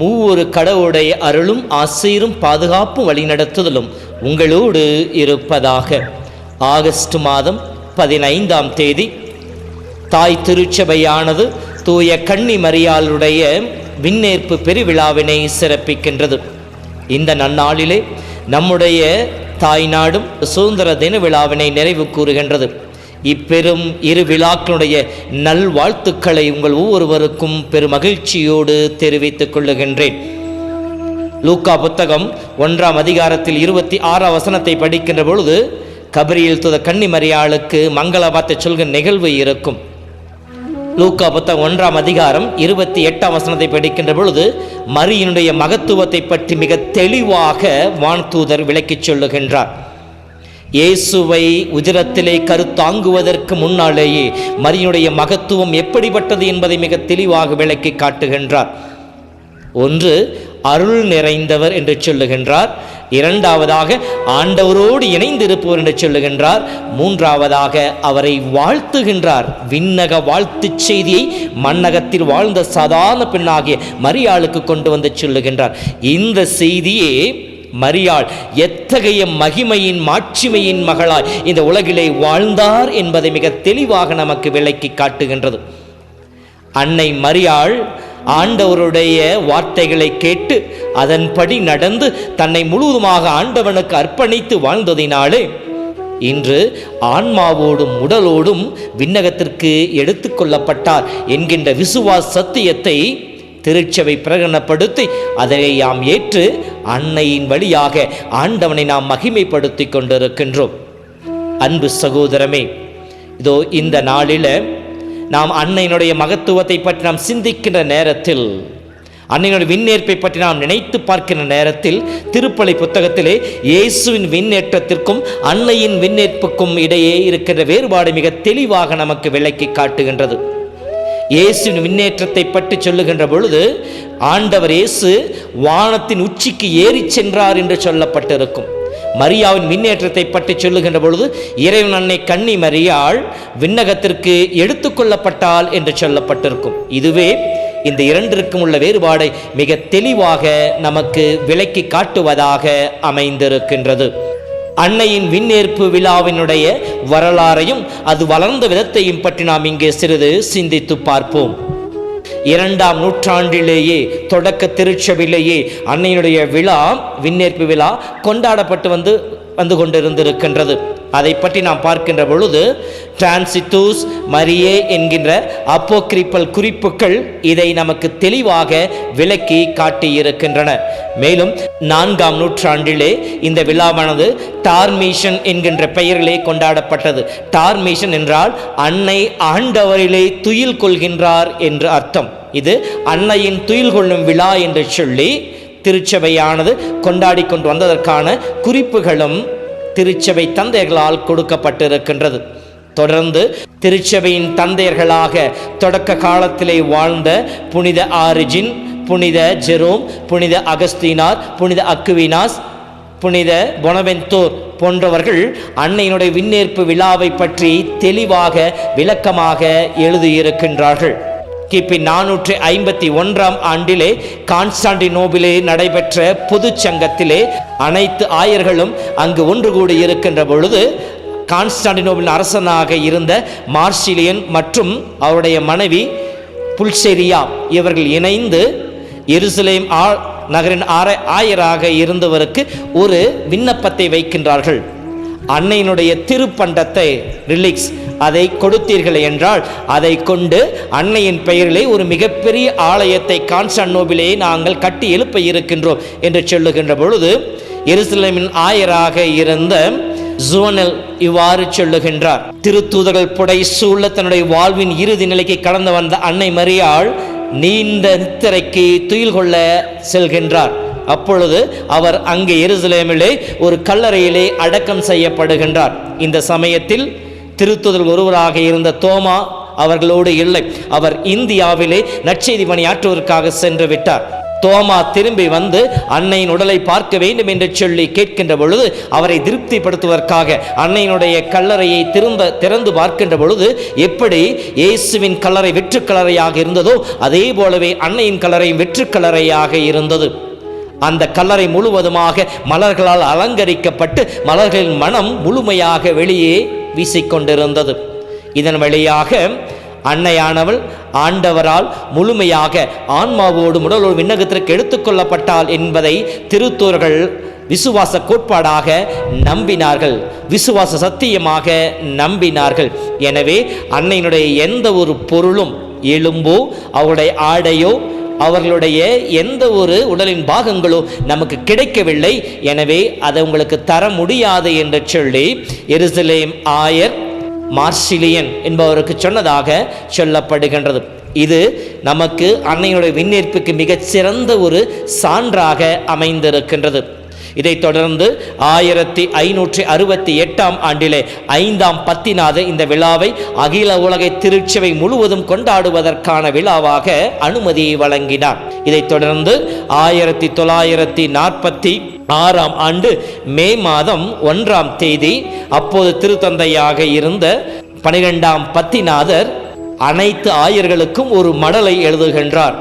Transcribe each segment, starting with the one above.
மூவொரு கடவுளுடைய அருளும் ஆசீரும் பாதுகாப்பும் வழிநடத்துதலும் உங்களோடு இருப்பதாக. ஆகஸ்ட் மாதம் பதினைந்தாம் தேதி தாய் திருச்சபையானது தூய கன்னி மரியாளுடைய விண்ணேற்பு பெருவிழாவினை சிறப்பிக்கின்றது. இந்த நன்னாளிலே நம்முடைய தாய் நாடும் சுதந்திர தின விழாவினை நிறைவு கூறுகின்றது. இப்பெரும் இரு விழாக்களுடைய நல்வாழ்த்துக்களை உங்கள் ஒவ்வொருவருக்கும் பெருமகிழ்ச்சியோடு தெரிவித்துக் கொள்ளுகின்றேன். லூக்கா புத்தகம் ஒன்றாம் அதிகாரத்தில் இருபத்தி ஆறாம் வசனத்தை படிக்கின்ற பொழுது கபரியில் துத கன்னிமரியாளுக்கு மங்களவாத்தை சொல்கிற நிகழ்வு இருக்கும். லூக்கா புத்தகம் ஒன்றாம் அதிகாரம் இருபத்தி எட்டாம் வசனத்தை படிக்கின்ற பொழுது மரியினுடைய மகத்துவத்தை பற்றி மிக தெளிவாக வான்தூதர் விளக்கிச் சொல்லுகின்றார். இயேசுவை உஜரத்திலே கருத்தாங்குவதற்கு முன்னாலேயே மரியனுடைய மகத்துவம் எப்படிப்பட்டது என்பதை மிக தெளிவாக விளக்கி காட்டுகின்றார். ஒன்று அருள் நிறைந்தவர் என்று சொல்லுகின்றார். இரண்டாவதாக ஆண்டவரோடு இணைந்திருப்பவர் என்று சொல்லுகின்றார். மூன்றாவதாக அவரை வாழ்த்துகின்றார். விண்ணக வாழ்த்துச் செய்தியை மன்னகத்தில் வாழ்ந்த சாதாரண பெண்ணாகிய மரியாளுக்கு கொண்டு வந்து சொல்லுகின்றார். இந்த செய்தியே மரியாள் எத்தகைய மகிமையின் மாட்சிமையின் மகளாய் இந்த உலகிலே வாழ்ந்தார் என்பதை மிக தெளிவாக நமக்கு விளக்கி காட்டுகின்றது. அன்னை மரியாள் ஆண்டவருடைய வார்த்தைகளை கேட்டு அதன்படி நடந்து தன்னை முழுவதுமாக ஆண்டவனுக்கு அர்ப்பணித்து வாழ்ந்ததினாலே இன்று ஆன்மாவோடும் உடலோடும் விண்ணகத்திற்கு எடுத்துக்கொள்ளப்பட்டார் என்கின்ற விசுவாச சத்தியத்தை திருச்சபை பிரகடனப்படுத்தி அதை யாம் ஏற்று அன்னையின் வழியாக ஆண்டவனை நாம் மகிமைப்படுத்தி கொண்டிருக்கின்றோம். அன்பு சகோதரமே இதோ இந்த நாளில் நாம் அன்னையினுடைய மகத்துவத்தை பற்றி நாம் சிந்திக்கின்ற நேரத்தில் அன்னையினுடைய விண்ணேற்பை பற்றி நாம் நினைத்து பார்க்கின்ற நேரத்தில் திருப்பலை புத்தகத்திலே இயேசுவின் விண்ணேற்றத்திற்கும் அன்னையின் விண்ணேற்புக்கும் இடையே இருக்கின்ற வேறுபாடு மிக தெளிவாக நமக்கு விளக்கி காட்டுகின்றது. இயேசுவின் முன்னேற்றத்தை பற்றி சொல்லுகின்ற பொழுது ஆண்டவர் இயேசு வானத்தின் உச்சிக்கு ஏறிச் சென்றார் என்று சொல்லப்பட்டிருக்கும். மரியாவின் விண்ணேற்றத்தை பற்றி சொல்லுகின்ற பொழுது இறைவன் அன்னை கன்னி மரியாள் விண்ணகத்திற்கு எடுத்துக்கொள்ளப்பட்டாள் என்று சொல்லப்பட்டிருக்கும். இதுவே இந்த இரண்டிற்கும் உள்ள வேறுபாடை மிக தெளிவாக நமக்கு விளக்கி காட்டுவதாக அமைந்திருக்கின்றது. அன்னையின் விண்ணேற்பு விழாவினுடைய வரலாறையும் அது வளர்ந்த விதத்தையும் பற்றி நாம் இங்கே சிறிது சிந்தித்து பார்ப்போம். இரண்டாம் நூற்றாண்டிலேயே தொடக்க திருச்சபையிலேயே அன்னையினுடைய விழா விண்ணேற்பு விழா கொண்டாடப்பட்டு வந்து வந்து கொண்டிருந்திருக்கின்றது. அதை பற்றி நாம் பார்க்கின்ற பொழுது டிரான்சிட்டூஸ் மரியே என்கின்ற அப்போக்ரிப்பல் குறிப்புகள் இதை நமக்கு தெளிவாக விளக்கி காட்டியிருக்கின்றன. மேலும் நான்காம் நூற்றாண்டிலே இந்த விழாவானது டார்மீஷன் என்கின்ற பெயரிலே கொண்டாடப்பட்டது. டார்மீஷன் என்றால் அன்னை ஆண்டவரிலே துயில் கொள்கின்றார் என்று அர்த்தம். இது அன்னையின் துயில் கொள்ளும் விழா என்று சொல்லி திருச்சபையானது கொண்டாடி கொண்டு வந்ததற்கான குறிப்புகளும் திருச்சபை தந்தைகளால் கொடுக்கப்பட்டிருக்கின்றது. தொடர்ந்து திருச்சபையின் தந்தையர்களாக தொடக்க காலத்திலே வாழ்ந்த புனித ஆரிஜின் புனித ஜெரோம் புனித அகஸ்தீனார் புனித அக்குவினாஸ் புனித பொனவெந்தோர் போன்றவர்கள் அன்னையினுடைய விண்ணேற்பு விழாவை பற்றி தெளிவாக விளக்கமாக எழுதியிருக்கின்றார்கள். கிபி நானூற்றி ஐம்பத்தி ஒன்றாம் ஆண்டிலே கான்ஸ்டாண்டினோபிலே நடைபெற்ற பொதுச் சங்கத்திலே அனைத்து ஆயர்களும் அங்கு ஒன்று கூடி இருக்கின்ற பொழுது கான்ஸ்டாண்டினோபில் அரசனாக இருந்த மார்சிலியன் மற்றும் அவருடைய மனைவி புல்செரியா இவர்கள் இணைந்து எருசலேம் ஆ நகரின் ஆர ஆயராக இருந்தவருக்கு ஒரு விண்ணப்பத்தை வைக்கின்றார்கள். அன்னையினுடைய திருப்பண்டத்தை ரிலிக்ஸ் அதை கொடுத்தீர்கள் என்றால் அதை கொண்டு அன்னையின் பெயரிலே ஒரு மிகப்பெரிய ஆலயத்தை கான்ஸ்டான்டோபிலே நாங்கள் கட்டி எழுப்ப இருக்கின்றோம் என்று சொல்லுகின்ற பொழுது எருசலேமின் ஆயராக இருந்த ஜுவனல் இவ்வாறு சொல்லுகின்றார். திருத்தூதர்கள் புடை சூழ தன்னுடைய வாழ்வின் இறுதி நிலைக்கு கடந்து வந்த அன்னை மரியாள் நீண்ட நித்திரைக்கு துயில் கொள்ள செல்கின்றார். அப்பொழுது அவர் அங்கே எருசலேமிலே ஒரு கல்லறையிலே அடக்கம் செய்யப்படுகின்றார். இந்த சமயத்தில் திருத்துதல் ஒருவராக இருந்த தோமா அவர்களோடு இல்லை. அவர் இந்தியாவிலே நற்செய்தி பணியாற்றுவதற்காக சென்று விட்டார். தோமா திரும்பி வந்து அன்னையின் உடலை பார்க்க வேண்டும் என்று சொல்லி கேட்கின்ற பொழுது அவரை திருப்திப்படுத்துவதற்காக அன்னையினுடைய கல்லறையை திரும்ப திறந்து பார்க்கின்ற பொழுது எப்படி இயேசுவின் கல்லறை வெற்று கல்லறையாக இருந்ததோ அதே போலவே அன்னையின் கல்லறையும் வெற்று கல்லறையாக இருந்தது. அந்த கல்லறை முழுவதுமாக மலர்களால் அலங்கரிக்கப்பட்டு மலர்களின் மனம் முழுமையாக வெளியே வீசிக்கொண்டிருந்தது. இதன் வழியாக அன்னையானவள் ஆண்டவரால் முழுமையாக ஆன்மாவோடு உடலோடு விண்ணகத்திற்கு எடுத்துக்கொள்ளப்பட்டாள் என்பதை திருத்தூர்கள் விசுவாச கோட்பாடாக நம்பினார்கள். விசுவாச சத்தியமாக நம்பினார்கள். எனவே அன்னையினுடைய எந்த ஒரு பொருளும் எலும்போ அவருடைய ஆடையோ அவர்களுடைய எந்த ஒரு உடலின் பாகங்களோ நமக்கு கிடைக்கவில்லை. எனவே அதை உங்களுக்கு தர முடியாது என்று சொல்லி எருசலேம் ஆயர் மார்சிலியன் என்பவருக்கு சொன்னதாக சொல்லப்படுகின்றது. இது நமக்கு அன்னையுடைய விண்ணேற்புக்கு மிகச் சிறந்த ஒரு சான்றாக அமைந்திருக்கின்றது. இதைத் தொடர்ந்து ஆயிரத்தி ஐநூற்றி அறுபத்தி எட்டாம் ஆண்டிலே ஐந்தாம் பத்தினாத இந்த விழாவை அகில உலகை திருச்சபை முழுவதும் கொண்டாடுவதற்கான விழாவாக அனுமதியை வழங்கினார். இதைத் தொடர்ந்து ஆயிரத்தி தொள்ளாயிரத்தி நாற்பத்தி ஆறாம் ஆண்டு மே மாதம் ஒன்றாம் தேதி அப்போது திருத்தந்தையாக இருந்த பனிரெண்டாம் பத்திநாதர் அனைத்து ஆயர்களுக்கும் ஒரு மடலை எழுதுகின்றார்.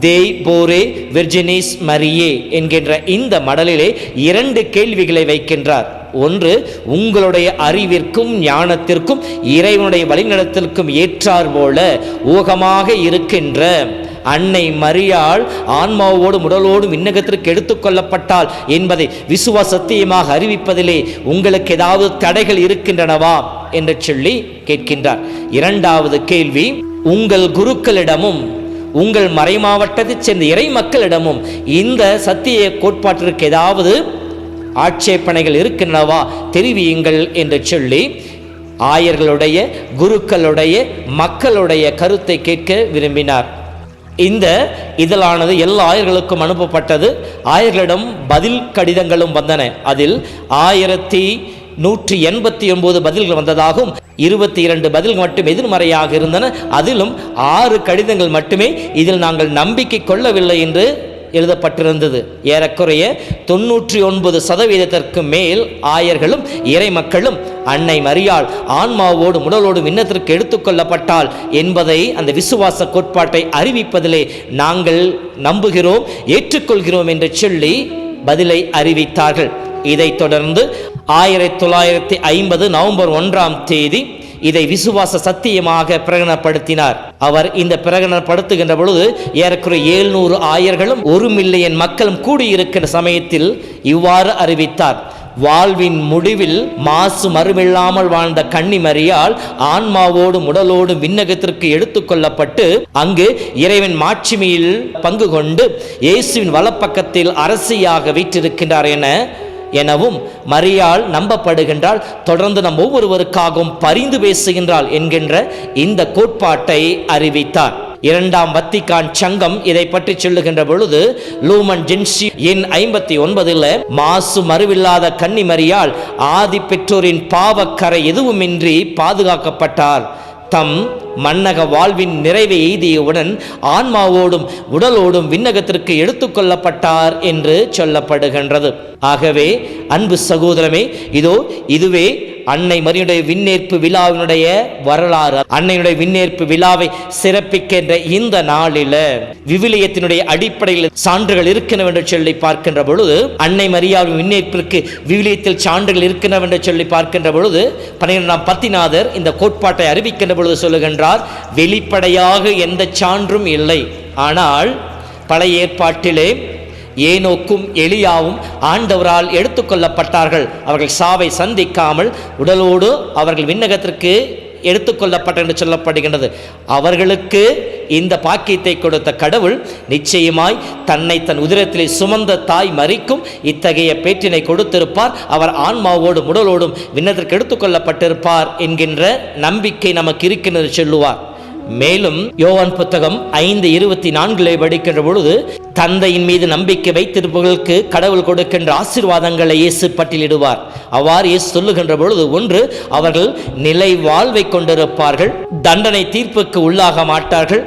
தேய் போரே விர்ஜினிஸ் மரியே என்கின்ற இந்த மடலிலே இரண்டு கேள்விகளை வைக்கின்றார். ஒன்று உங்களுடைய அறிவிற்கும் ஞானத்திற்கும் இறைவனுடைய வழிநடத்திற்கும் ஏற்றார் போல ஊகமாக இருக்கின்ற அன்னை மரியாள் ஆன்மாவோடும் உடலோடும் விண்ணகத்திற்கு எடுத்துக்கொள்ளப்பட்டாள் என்பதை விசுவ சத்தியமாக அறிவிப்பதிலே உங்களுக்கு ஏதாவது தடைகள் இருக்கின்றனவா என்று சொல்லி கேட்கின்றார். இரண்டாவது கேள்வி உங்கள் குருக்களிடமும் உங்கள் மறைமாவட்டத்தைச் சேர்ந்த இறை மக்களிடமும் இந்த சத்திய கோட்பாட்டிற்கு ஏதாவது ஆட்சேபனைகள் இருக்கின்றனவா தெரிவியுங்கள் என்று சொல்லி ஆயர்களுடைய குருக்களுடைய மக்களுடைய கருத்தை கேட்க விரும்பினார். இந்த இதழானது எல்லா ஆயர்களுக்கும் அனுப்பப்பட்டது. ஆயர்களிடம் பதில் கடிதங்களும் வந்தன. அதில் ஆயிரத்தி நூற்றி எண்பத்தி ஒன்பது பதில்கள் வந்ததாகவும் இருபத்தி இரண்டு பதில்கள் மட்டும் எதிர்மறையாக இருந்தன. அதிலும் ஆறு கடிதங்கள் மட்டுமே இதில் நாங்கள் நம்பிக்கை கொள்ளவில்லை என்று எழுதப்பட்டிருந்தது. ஏறக்குறைய தொன்னூற்றி ஒன்பது சதவீதத்திற்கு மேல் ஆயர்களும் இறை மக்களும் அன்னை மரியாள் ஆன்மாவோடு உடலோடும் இன்னத்திற்கு எடுத்துக்கொள்ளப்பட்டால் என்பதை அந்த விசுவாச கோட்பாட்டை அறிவிப்பதிலே நாங்கள் நம்புகிறோம் ஏற்றுக்கொள்கிறோம் என்று சொல்லி பதிலை அறிவித்தார்கள். இதைத் தொடர்ந்து ஆயிரத்தி தொள்ளாயிரத்தி ஐம்பது நவம்பர் ஒன்றாம் தேதி இதை விசுவாச சத்தியமாக பிரகடனப்படுத்தினார். அவர் இந்த பிரகடனப்படுத்துகின்ற பொழுது ஏறக்குறைய ஏழ்நூறு ஆயர்களும் ஒரு மில்லியன் மக்களும் கூடியிருக்கின்ற சமயத்தில் இவ்வாறு அறிவித்தார். வாழ்வின் முடிவில் மாசு மறுமில்லாமல் வாழ்ந்த கன்னிமரியால் ஆன்மாவோடும் உடலோடும் விண்ணகத்திற்கு எடுத்துக்கொள்ளப்பட்டு அங்கு இறைவன் மாட்சிமையில் பங்கு கொண்டு இயேசுவின் வலப்பக்கத்தில் அரசியாக வீற்றிருக்கின்றார் என எனவும் மரியாள் நம்பப்படுகின்றால் தொடர்ந்து நம் ஒவ்வொருவருக்காகவும் பரிந்து பேசுகின்றாள் என்கின்ற இந்த கோட்பாட்டை அறிவித்தார். இரண்டாம் வத்திக்கான் சங்கம் இதை பற்றி சொல்லுகின்ற பொழுது லூமன் ஜென்சி எண் ஐம்பத்தி ஒன்பதில் மாசு மறுவில்லாத கன்னிமரியால் ஆதி பெற்றோரின் பாவக்கரை எதுவுமின்றி பாதுகாக்கப்பட்டார். தம் மன்னக வாழ்வின் நிறைவை எய்தியவுடன் ஆன்மாவோடும் உடலோடும் விண்ணகத்திற்கு எடுத்துக்கொள்ளப்பட்டார் என்று சொல்லப்படுகின்றது. ஆகவே அன்பு சகோதரமே இதோ இதுவே அன்னை மரியுடைய விண்ணேற்பு விழாவினுடைய வரலாறு அன்னையுடைய விண்ணேற்பு விழாவை சிறப்பிக்கின்ற இந்த நாளில விவிலியத்தினுடைய அடிப்படையில் சான்றுகள் இருக்கின்றன என்று சொல்லி பார்க்கின்ற பொழுது அன்னை மரியாவின் விண்ணேற்பிற்கு விவிலியத்தில் சான்றுகள் இருக்கின்றன என்று சொல்லி பார்க்கின்ற பொழுது பன்னிரெண்டாம் பத்திநாதர் இந்த கோட்பாட்டை அறிவிக்கின்ற பொழுது சொல்லுகின்றார் வெளிப்படையாக எந்த சான்றும் இல்லை. ஆனால் பழைய ஏற்பாட்டிலே ஏனோக்கும் எலியாவும் ஆண்டவரால் எடுத்துக்கொள்ளப்பட்டார்கள். அவர்கள் சாவை சந்திக்காமல் உடலோடு அவர்கள் விண்ணகத்திற்கு எடுத்துக்கொள்ளப்பட்ட என்று சொல்லப்படுகின்றது. அவர்களுக்கு இந்த பாக்கியத்தை கொடுத்த கடவுள் நிச்சயமாய் தன்னை தன் உதிரத்திலே சுமந்த தாய் மறிக்கும் இத்தகைய பேற்றினை கொடுத்திருப்பார். அவர் ஆன்மாவோடும் உடலோடும் விண்ணத்திற்கு எடுத்துக்கொள்ளப்பட்டிருப்பார் என்கின்ற நம்பிக்கை நமக்கு இருக்கின்றது சொல்லுவார். மேலும் யோவான் புத்தகம் ஐந்து இருபத்தி நான்கிலே படிக்கின்ற பொழுது தந்தையின் மீது நம்பிக்கை வைத்திருப்பவர்களுக்கு கடவுள் கொடுக்கின்ற ஆசீர்வாதங்களை இயேசு பட்டியலிடுவார். அவ்வாறு இயேசு சொல்லுகின்ற பொழுது ஒன்று அவர்கள் நிலை வாழ்வை கொண்டிருப்பார்கள் தண்டனை தீர்ப்புக்கு உள்ளாக மாட்டார்கள்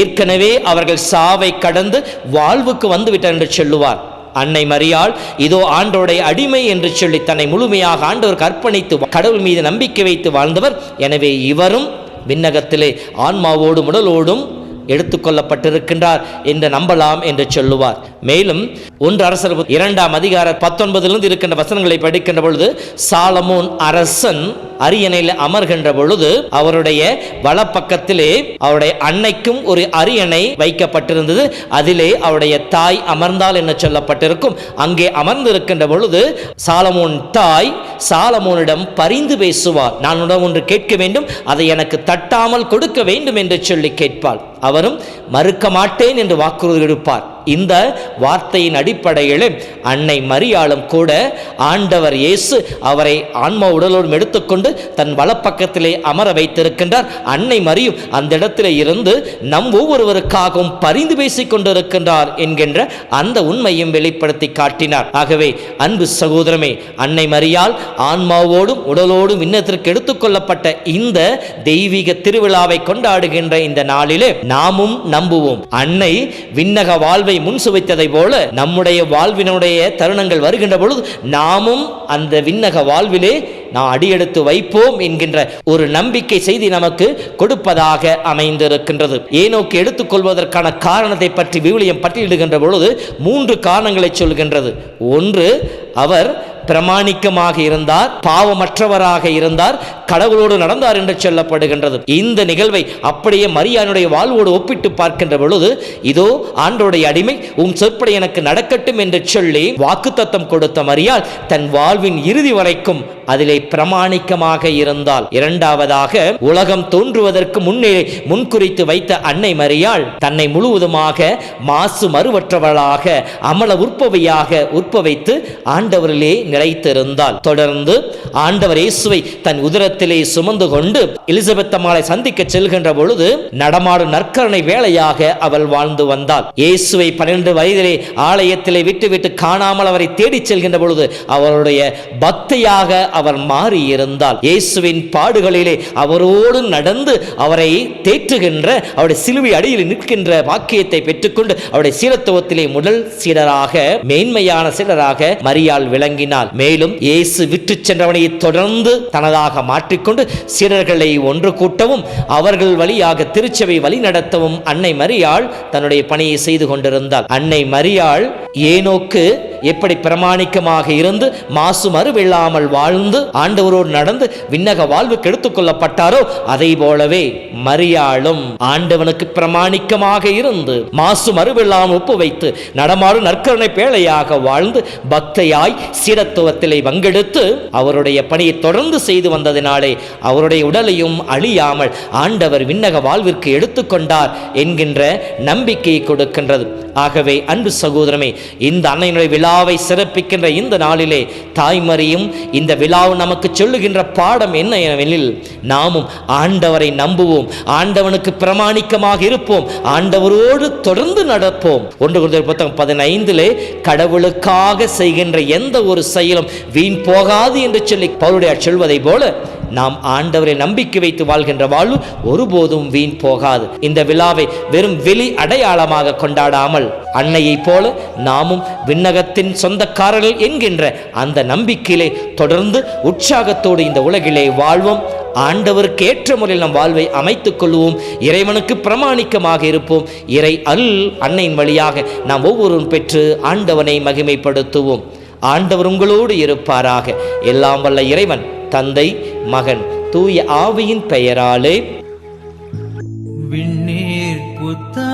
ஏற்கனவே அவர்கள் சாவை கடந்து வாழ்வுக்கு வந்துவிட்டார் என்று சொல்லுவார். அன்னை மரியாள் இதோ ஆண்டோடைய அடிமை என்று சொல்லி தன்னை முழுமையாக ஆண்டவருக்கு அர்ப்பணித்து கடவுள் மீது நம்பிக்கை வைத்து வாழ்ந்தவர். எனவே இவரும் விண்ணகத்திலே ஆன்மாவோடும் உடலோடும் எடுத்துக்கொள்ளப்பட்டிருக்கின்றார் என்று நம்பலாம் என்று சொல்லுவார். மேலும் ஒன்று அரசர் இரண்டாம் அதிகார பத்தொன்பதிலிருந்து இருக்கின்ற வசனங்களை படிக்கின்ற பொழுது சாலமோன் அரசன் அரியணையில் அமர்கின்ற பொழுது அவருடைய வலப்பக்கத்திலே அவருடைய அன்னைக்கும் ஒரு அரியணை வைக்கப்பட்டிருந்தது. அதிலே அவருடைய தாய் அமர்ந்தால் என்ன சொல்லப்பட்டிருக்கும். அங்கே அமர்ந்திருக்கின்ற பொழுது சாலமோன் தாய் சாலமோனிடம் பரிந்து பேசுவார். நான் உடன் ஒன்று கேட்க வேண்டும். அதை எனக்கு தட்டாமல் கொடுக்க வேண்டும் என்று சொல்லி கேட்பாள். அவரும் மறுக்க மாட்டேன் என்று வாக்குறுதி கொடுப்பார். இந்த வார்த்தையின் அடிப்படையில் அன்னை மரியாளும் கூட ஆண்டவர் இயேசு அவரை ஆன்மா உடலோடும் எடுத்துக்கொண்டு தன் வலப்பக்கத்திலே அமர வைத்திருக்கின்றார். அன்னை மரியும் அந்த இடத்திலே இருந்து நம் ஒவ்வொருவருக்காகவும் பரிந்து பேசிக் கொண்டிருக்கின்றார் என்கின்ற அந்த உண்மையும் வெளிப்படுத்தி காட்டினார். ஆகவே அன்பு சகோதரமே அன்னை மரியால் ஆன்மாவோடும் உடலோடும் விண்ணத்திற்கு எடுத்துக்கொள்ளப்பட்ட இந்த தெய்வீக திருவிழாவை கொண்டாடுகின்ற இந்த நாளிலே நாமும் நம்புவோம். அன்னை விண்ணக வாழ்வை முன் சுவைத்ததை போல நம்முடைய வாழ்வினுடைய தருணங்கள் வருகின்ற பொழுது நாமும் அந்த விண்ணக வாழ்விலே நாம் அடியெடுத்து வைப்போம் என்கின்ற ஒரு நம்பிக்கை செய்தி நமக்கு கொடுப்பதாக அமைந்திருக்கின்றது. ஏனோக்கு எடுத்துக்கொள்வதற்கான காரணத்தை பற்றி விவிலியம் பட்டியலிடுகின்ற பொழுது மூன்று காரணங்களை சொல்கின்றது. ஒன்று அவர் பிரமாணிக்கமாக இருந்தார் பாவமற்றவராக இருந்தார் கடவுளோடு நடந்தார் என்று சொல்லப்படுகின்றது. இந்த நிகழ்வை அப்படியே மரியானுடைய வாழ்வோடு ஒப்பிட்டு பார்க்கின்ற பொழுது இதோ ஆண்டோடைய அடிமை உம் சொற்படி எனக்கு நடக்கட்டும் என்று சொல்லி வாக்குத்தத்தம் கொடுத்த மரியால் தன் வாழ்வின் இறுதி வரைக்கும் அதிலே பிரமாணிக்கமாக இருந்தால் இரண்டாவதாக உலகம் தோன்றுவதற்கு முன்னே முன்குறித்து வைத்த அன்னை மரியாள் தன்னை முழுவதுமாக மாசு மறுவற்றவளாக அமல உற்பவையாக உற்பவைத்து ஆண்டவரிலே நிலைத்திருந்தாள். தொடர்ந்து ஆண்டவர் இயேசுவை தன் உதரத்திலே சுமந்து கொண்டு எலிசபெத் அம்மாளை சந்திக்க செல்கின்ற பொழுது நடமாடும் நற்கரணை வேலையாக அவள் வாழ்ந்து வந்தாள். இயேசுவை பன்னிரண்டு வயதிலே ஆலயத்திலே விட்டுவிட்டு காணாமல் அவரை தேடிச் செல்கின்ற பொழுது அவருடைய பக்தியாக அவர் மாறி இருந்தால் இயேசுவின் பாடுகளிலே அவரோடு நடந்து அவரை தேற்றுகின்ற அவருடைய சிலுவை அடியில் நிற்கின்ற வாக்கியத்தை பெற்றுக்கொண்டு அவருடைய சீரத்துவத்திலே முதல் சீடராக மேன்மையான சீடராக மரியாள் விளங்கினாள். மேலும் இயேசு விட்டு சென்றவனை தொடர்ந்து தனதாக மாற்றிக்கொண்டு சீடர்களை ஒன்று கூட்டவும் அவர்கள் வழியாக திருச்சபை வழி நடத்தவும் அன்னை மரியாள் தன்னுடைய பணியை செய்து கொண்டிருந்தாள். அன்னை மரியாள் ஏனோக்கு எப்படி பிரமாணிக்கமாக இருந்து மாசு மறுவில்லாமல் வாழ்ந்து ஆண்டவரோடு நடந்து விண்ணக வாழ்வுக்கு எடுத்துக் கொள்ளப்பட்டாரோ அதை போலவே மரியாளும் ஆண்டவனுக்கு பிரமாணிக்கமாக இருந்து மாசு மறுவில்லாமல் ஒப்பு வைத்து நடமாடும் நற்கரணை பேழையாக வாழ்ந்து பக்தையாய் சீரத்துவத்திலே பங்கெடுத்து அவருடைய பணியை தொடர்ந்து செய்து வந்ததினால் அவருடைய உடலையும் அழியாமல் ஆண்டவர் விண்ணக வாழ்விற்கு எடுத்துக்கொண்டார் என்கின்ற நம்பிக்கையை கொடுக்கின்றது. ஆகவே அன்பு சகோதரமே இந்த அன்னையினுடைய விழாவை சிறப்பிக்கின்ற இந்த நாளிலே தாய்மறியும் இந்த விழாவும் நமக்கு சொல்லுகின்ற பாடம் என்ன எனில் நாமும் ஆண்டவரை நம்புவோம் ஆண்டவனுக்கு பிரமாணிக்கமாக இருப்போம் ஆண்டவரோடு தொடர்ந்து நடப்போம். ஒன்று குருதர் புத்தகம் பதினைந்திலே கடவுளுக்காக செய்கின்ற எந்த ஒரு செயலும் வீண் போகாது என்று சொல்லி பவுலுடைய சொல்வதை போல நாம் ஆண்டவரை நம்பிக்கை வைத்து வாழ்கின்ற வாழ்வு ஒருபோதும் வீண் போகாது. இந்த விழாவை வெறும் வெளி அடையாளமாக கொண்டாடாமல் அன்னையைப் போல நாமும் விண்ணகத்தின் சொந்தக்காரர்கள் என்கின்ற அந்த நம்பிக்கையிலே தொடர்ந்து உற்சாகத்தோடு இந்த உலகிலே வாழ்வோம். ஆண்டவருக்கு ஏற்ற முறையில் நம் வாழ்வை அமைத்துக் கொள்வோம். இறைவனுக்கு பிரமாணிக்கமாக இருப்போம். இறை அல் அன்னையின் வழியாக நாம் ஒவ்வொருவரும் பெற்று ஆண்டவனை மகிமைப்படுத்துவோம். ஆண்டவர் உங்களோடு இருப்பாராக. எல்லாம் வல்ல இறைவன் தந்தை மகன் தூய ஆவியின் பெயராலே. விண்ணீர் புத்தாயே.